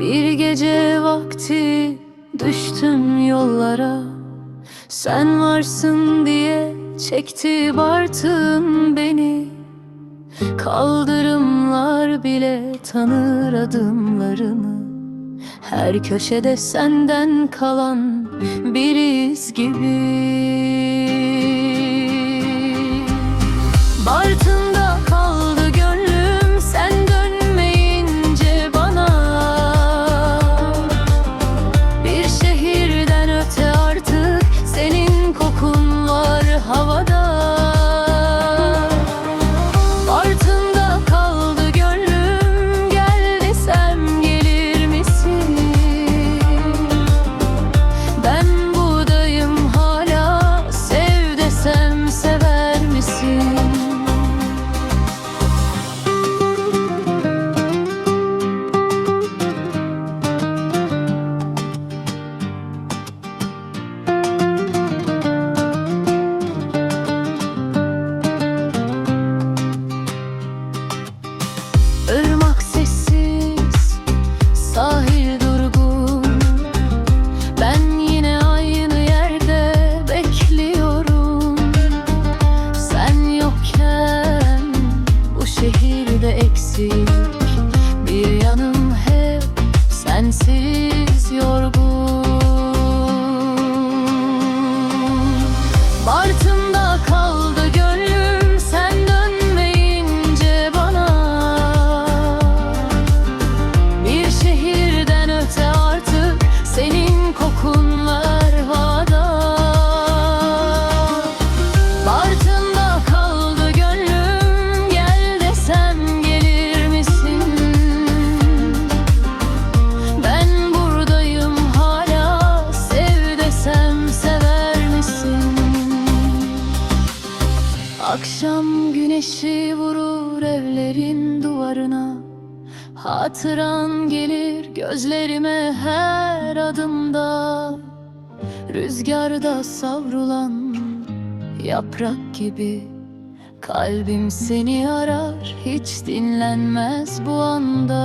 Bir gece vakti düştüm yollara. Sen varsın diye çekti bartın beni. Kaldırımlar bile tanır adımlarını. Her köşede senden kalan bir iz gibi. conhecer. Akşam güneşi vurur evlerin duvarına. Hatıran gelir gözlerime her adımda. Rüzgarda savrulan yaprak gibi Kalbim seni arar hiç dinlenmez bu anda